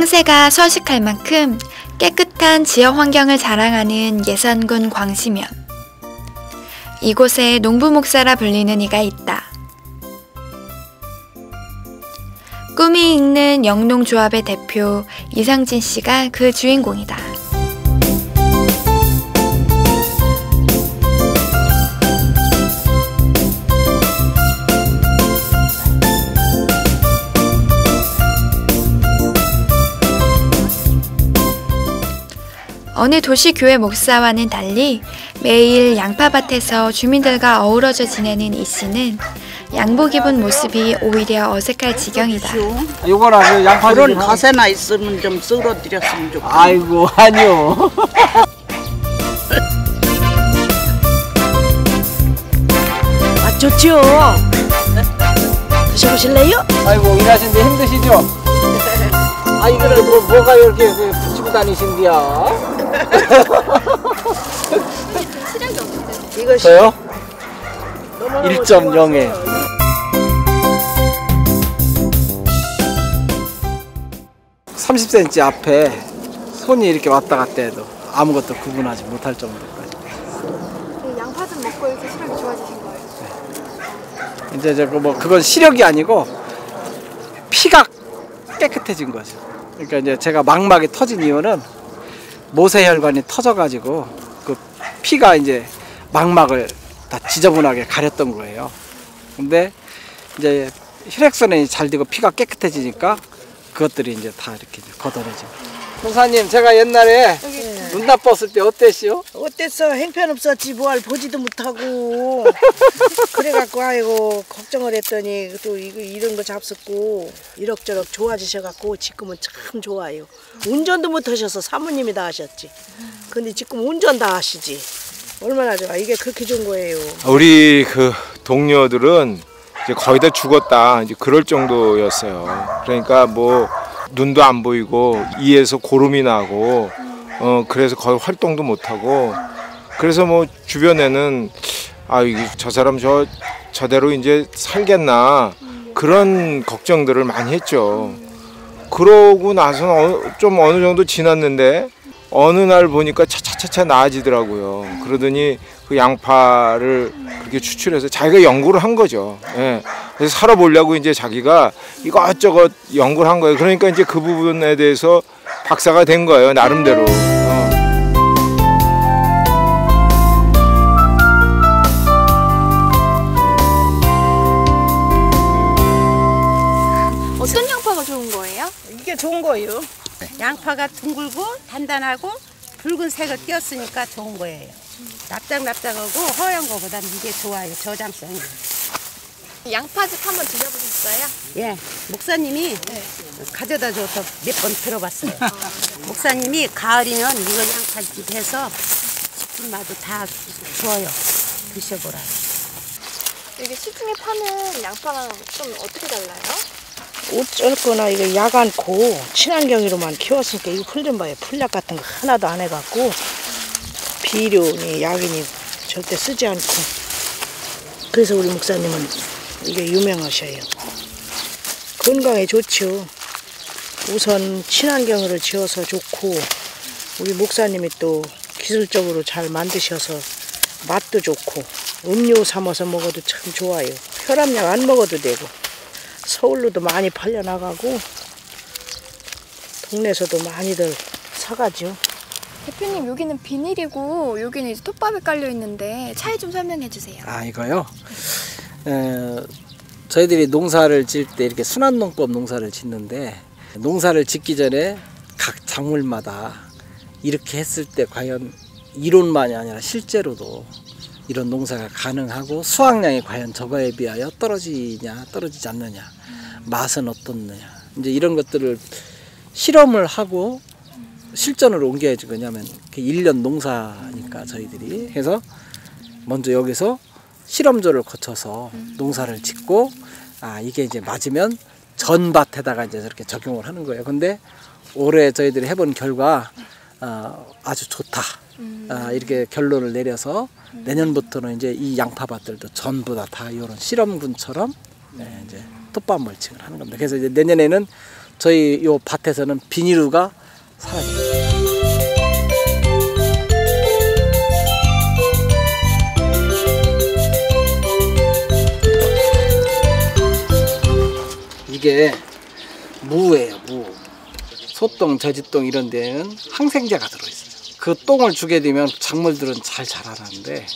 상세가 서식할 만큼 깨끗한 지역 환경을 자랑하는 예산군 광시면. 이곳에 농부 목사라 불리는 이가 있다. 꿈이 읽는 영농조합의 대표 이상진 씨가 그 주인공이다. 어느 도시 교회 목사와는 달리 매일 양파밭에서 주민들과 어우러져 지내는 이 씨는 양복 입은 모습이 오히려 어색할 지경이다. 요거라 양파 그런 가세나 있으면 좀 썰어드렸으면 좋겠어. 아이고 아니요. 아 좋죠. 드셔보실래요? 아이고 일하시는데 힘드시죠? 아이 그래도 뭐, 뭐가 이렇게 그 붙이고 다니신디야? 이것이 저요? 너무너무 1.0에 좋았어요. 30cm 앞에 손이 이렇게 왔다 갔다 해도 아무것도 구분하지 못할 정도까지. 양파 좀 먹고 이렇게 시력이 좋아지신 거예요? 이제 저뭐 그건 시력이 아니고 피가 깨끗해진 거죠. 그러니까 이제 제가 망막이 터진 이유는 모세혈관이 터져가지고 그 피가 이제 망막을 다 지저분하게 가렸던 거예요. 근데 이제 혈액순환이 잘 되고 피가 깨끗해지니까 그것들이 이제 다 이렇게 걷어내죠. 동사님 제가 옛날에 눈 나빴을 때 어땠시요? 어땠어? 행편없었지 뭐할 보지도 못하고 그래갖고 아이고 걱정을 했더니 또 이거 이런 거 잡숫고 이럭저럭 좋아지셔갖고 지금은 참 좋아요. 운전도 못하셔서 사모님이 다 하셨지. 근데 지금 운전 다 하시지. 얼마나 좋아. 이게 그렇게 좋은 거예요. 우리 그 동료들은 이제 거의 다 죽었다 이제 그럴 정도였어요. 그러니까 뭐 눈도 안 보이고 이에서 고름이 나고 어 그래서 거의 활동도 못 하고 그래서 뭐 주변에는 아 저 사람 저 저대로 이제 살겠나 그런 걱정들을 많이 했죠. 그러고 나서는 어, 좀 어느 정도 지났는데 어느 날 보니까 차차차차 나아지더라고요. 그러더니 그 양파를 그렇게 추출해서 자기가 연구를 한 거죠. 예. 그래서 살아보려고 이제 자기가 이것저것 연구를 한 거예요. 그러니까 이제 그 부분에 대해서 박사가 된 거예요. 나름대로. 이게 좋은 거예요. 양파가 둥글고 단단하고 붉은 색을 띄었으니까 좋은 거예요. 납작납작하고 허연 거보단 이게 좋아요. 저장성이. 양파즙 한번 드셔보셨어요? 예, 목사님이 가져다 줘서 몇 번 들어봤어요. 목사님이 가을이면 이거 양파즙 해서 식품마도 다 줘요. 드셔보라. 이게 시중에 파는 양파랑 좀 어떻게 달라요? 어쩔거나 이거 약 않고 친환경으로만 키웠으니까 이거 풀 좀 봐요. 풀약 같은 거 하나도 안 해갖고 비료니 약이니 절대 쓰지 않고 그래서 우리 목사님은 이게 유명하셔요. 건강에 좋죠. 우선 친환경으로 지어서 좋고 우리 목사님이 또 기술적으로 잘 만드셔서 맛도 좋고 음료 삼아서 먹어도 참 좋아요. 혈압약 안 먹어도 되고 서울로도 많이 팔려 나가고 동네에서도 많이들 사가죠. 대표님 여기는 비닐이고 여기는 이제 톱밥이 깔려 있는데 차이 좀 설명해 주세요. 아 이거요. 에, 저희들이 농사를 지을 때 이렇게 순환 농법 농사를 짓는데 농사를 짓기 전에 각 작물마다 이렇게 했을 때 과연 이론만이 아니라 실제로도 이런 농사가 가능하고 수확량이 과연 저거에 비하여 떨어지냐 떨어지지 않느냐 맛은 어떻느냐 이제 이런 것들을 실험을 하고 실전으로 옮겨야지 왜냐하면 그 1년 농사니까 저희들이 해서 먼저 여기서 실험조를 거쳐서 농사를 짓고 아 이게 이제 맞으면 전밭에다가 이제 저렇게 적용을 하는 거예요. 근데 올해 저희들이 해본 결과 어, 아주 좋다. 아, 이렇게 결론을 내려서 내년부터는 이제 이 양파밭들도 전부 다 다 이런 실험군처럼 네, 이제 톱밥 멀칭을 하는 겁니다. 그래서 이제 내년에는 저희 요 밭에서는 비닐우가 사라집니다. 이게 무예요, 무. 소똥, 저지똥 이런 데는 항생제가 들어있어요. 그 똥을 주게 되면 작물들은 잘 자라나는데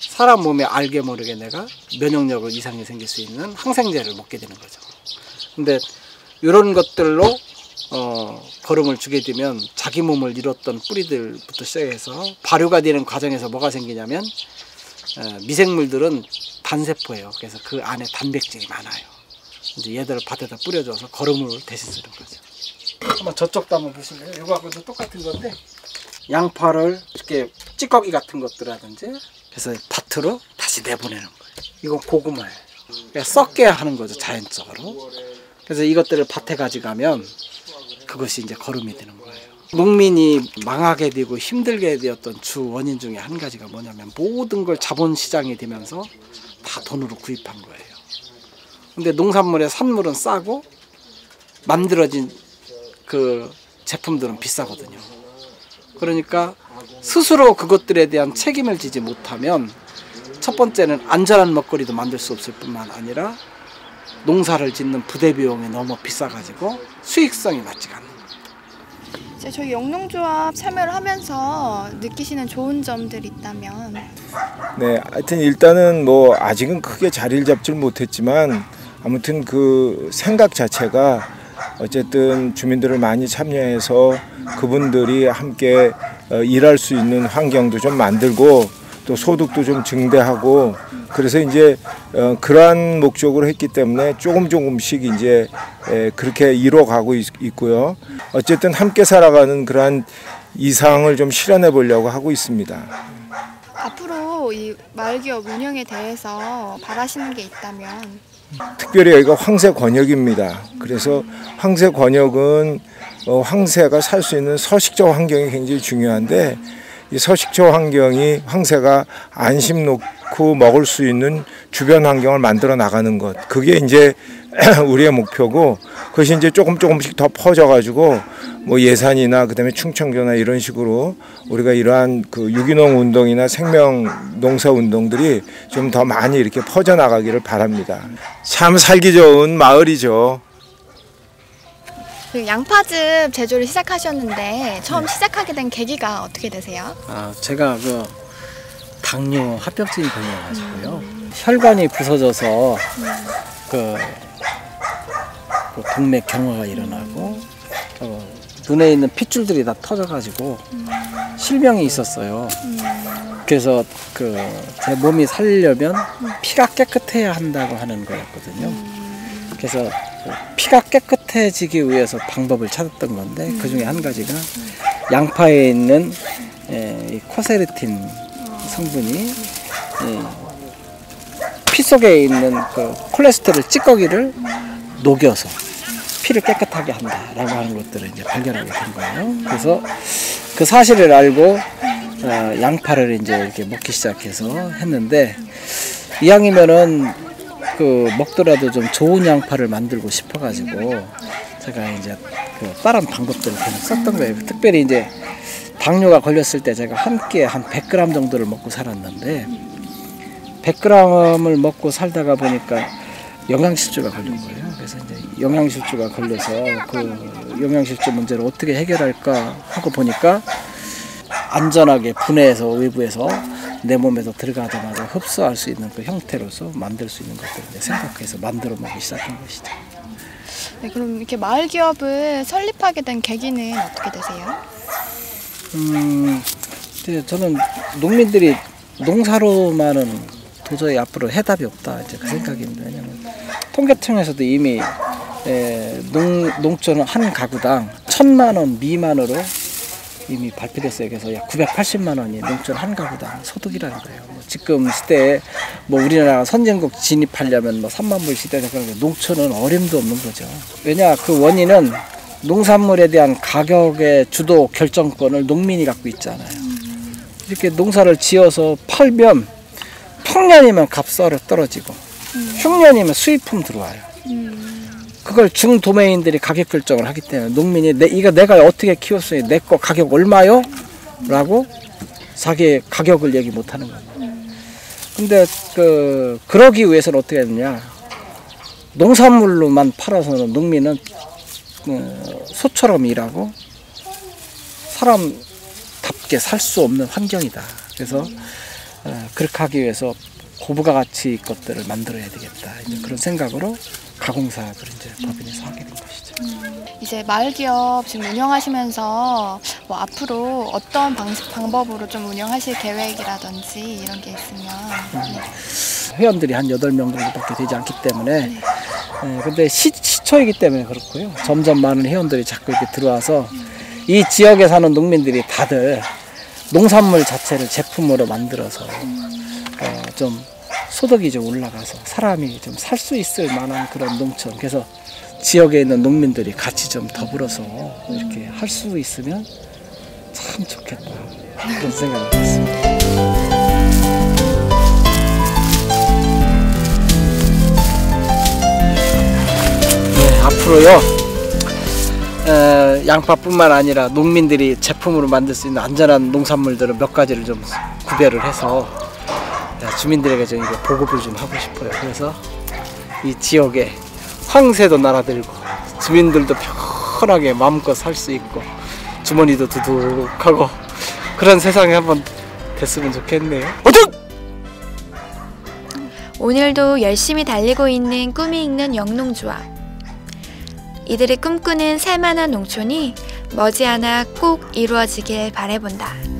사람 몸에 알게 모르게 내가 면역력을 이상이 생길 수 있는 항생제를 먹게 되는 거죠. 근데 이런 것들로 어, 거름을 주게 되면 자기 몸을 잃었던 뿌리들부터 시작해서 발효가 되는 과정에서 뭐가 생기냐면 어, 미생물들은 단세포예요. 그래서 그 안에 단백질이 많아요. 이제 얘들을 밭에다 뿌려줘서 거름을 대신 쓰는 거죠. 한번 저쪽도 한번 보실래요? 이거하고도 똑같은 건데 양파를 이렇게 찌꺼기 같은 것들하든지 그래서 밭으로 다시 내보내는 거예요. 이건 고구마예요. 그러니까 썩게 하는 거죠 자연적으로. 그래서 이것들을 밭에 가져가면 그것이 이제 거름이 되는 거예요. 농민이 망하게 되고 힘들게 되었던 주 원인 중에 한 가지가 뭐냐면 모든 걸 자본 시장이 되면서 다 돈으로 구입한 거예요. 근데 농산물의 산물은 싸고 만들어진 그 제품들은 비싸거든요. 그러니까 스스로 그것들에 대한 책임을 지지 못하면 첫 번째는 안전한 먹거리도 만들 수 없을 뿐만 아니라 농사를 짓는 부대 비용이 너무 비싸가지고 수익성이 맞지가 않는 거예요. 이제 저희 영농조합 참여를 하면서 느끼시는 좋은 점들 있다면 네, 하여튼 일단은 뭐 아직은 크게 자리를 잡질 못했지만 아무튼 그 생각 자체가 어쨌든 주민들을 많이 참여해서 그분들이 함께 어, 일할 수 있는 환경도 좀 만들고 또 소득도 좀 증대하고 그래서 이제 어, 그러한 목적으로 했기 때문에 조금 조금씩 이제 에, 그렇게 이뤄가고 있, 있고요. 어쨌든 함께 살아가는 그러한 이상을 좀 실현해 보려고 하고 있습니다. 앞으로 이 마을기업 운영에 대해서 바라시는 게 있다면 특별히 여기가 황새 권역입니다. 그래서 황새 권역은 어, 황새가 살 수 있는 서식처 환경이 굉장히 중요한데 이 서식처 환경이 황새가 안심 놓고 먹을 수 있는 주변 환경을 만들어 나가는 것 그게 이제 우리의 목표고 그것이 이제 조금 조금씩 더 퍼져 가지고 뭐 예산이나 그다음에 충청도나 이런 식으로 우리가 이러한 그 유기농 운동이나 생명 농사 운동들이 좀 더 많이 이렇게 퍼져 나가기를 바랍니다. 참 살기 좋은 마을이죠. 그 양파즙 제조를 시작하셨는데 처음 시작하게 된 계기가 어떻게 되세요? 아, 제가 그 당뇨 합병증이 걸려가지고요. 혈관이 부서져서 그, 그 동맥 경화가 일어나고 어, 눈에 있는 핏줄들이 다 터져가지고 실명이 있었어요. 그래서 그 제 몸이 살려면 피가 깨끗해야 한다고 하는 거였거든요. 그래서 그 피가 깨끗해지기 위해서 방법을 찾았던 건데 그 중에 한 가지가 양파에 있는 에, 이 코세르틴 성분이 예, 피 속에 있는 그 콜레스테롤 찌꺼기를 녹여서 피를 깨끗하게 한다라고 하는 것들을 이제 발견하게 된 거예요. 그래서 그 사실을 알고 어, 양파를 이제 이렇게 먹기 시작해서 했는데 이왕이면은 그 먹더라도 좀 좋은 양파를 만들고 싶어가지고 제가 이제 그 다른 방법들을 그냥 썼던 거예요. 특별히 이제 당뇨가 걸렸을 때 제가 한 끼에 한 100g 정도를 먹고 살았는데 100g을 먹고 살다가 보니까 영양실조가 걸린 거예요. 그래서 이제 영양실조가 걸려서 그 영양실조 문제를 어떻게 해결할까 하고 보니까 안전하게 분해해서 외부에서 내 몸에서 들어가자마자 흡수할 수 있는 그 형태로서 만들 수 있는 것들을 생각해서 만들어 먹기 시작한 것이죠. 네, 그럼 이렇게 마을 기업을 설립하게 된 계기는 어떻게 되세요? 음, 저는 농민들이 농사로만은 도저히 앞으로 해답이 없다 이제 그 생각입니다. 왜냐면 통계청에서도 이미 에, 농 농촌 한 가구당 천만 원 미만으로 이미 발표됐어요. 그래서 약 980만 원이 농촌 한 가구당 소득이라는 거예요. 뭐 지금 시대에 뭐 우리나라가 선진국 진입하려면 뭐 3만 불 시대다 그러니까 농촌은 어림도 없는 거죠. 왜냐 그 원인은 농산물에 대한 가격의 주도 결정권을 농민이 갖고 있잖아요. 이렇게 농사를 지어서 팔면 풍년이면 값 떨어지고 흉년이면 수입품 들어와요. 그걸 중도매인들이 가격 결정을 하기 때문에 농민이 내, 이거 내가 어떻게 키웠어요? 내 거 가격 얼마요? 라고 자기 가격을 얘기 못 하는 거예요. 근데 그 그러기 위해서는 어떻게 해야 되냐? 농산물로만 팔아서는 농민은 어, 소처럼 일하고 사람답게 살 수 없는 환경이다. 그래서 어, 그렇게 하기 위해서 고부가 가치 것들을 만들어야 되겠다. 이제 그런 생각으로 가공사업을 이제 법인에서 하게 된 것이죠. 이제 마을 기업 지금 운영하시면서 뭐 앞으로 어떤 방, 방법으로 좀 운영하실 계획이라든지 이런 게 있으면 네. 회원들이 한 8명 정도밖에 되지 않기 때문에 예, 근데 시, 시초이기 때문에 그렇고요. 점점 많은 회원들이 자꾸 이렇게 들어와서 이 지역에 사는 농민들이 다들 농산물 자체를 제품으로 만들어서 어, 좀 소득이 좀 올라가서 사람이 좀 살 수 있을 만한 그런 농촌 그래서 지역에 있는 농민들이 같이 좀 더불어서 이렇게 할 수 있으면 참 좋겠다 그런 생각을 했습니다. 네, 앞으로요. 어, 양파뿐만 아니라 농민들이 제품으로 만들 수 있는 안전한 농산물들을 몇 가지를 좀 구별을 해서 네, 주민들에게 좀 이거 보급을 좀 하고 싶어요. 그래서 이 지역에 황새도 날아들고 주민들도 편하게 마음껏 살 수 있고 주머니도 두둑하고 그런 세상이 한번 됐으면 좋겠네요. 어둑! 오늘도 열심히 달리고 있는 꿈이 있는 영농조합. 이들이 꿈꾸는 살만한 농촌이 머지않아 꼭 이루어지길 바래본다.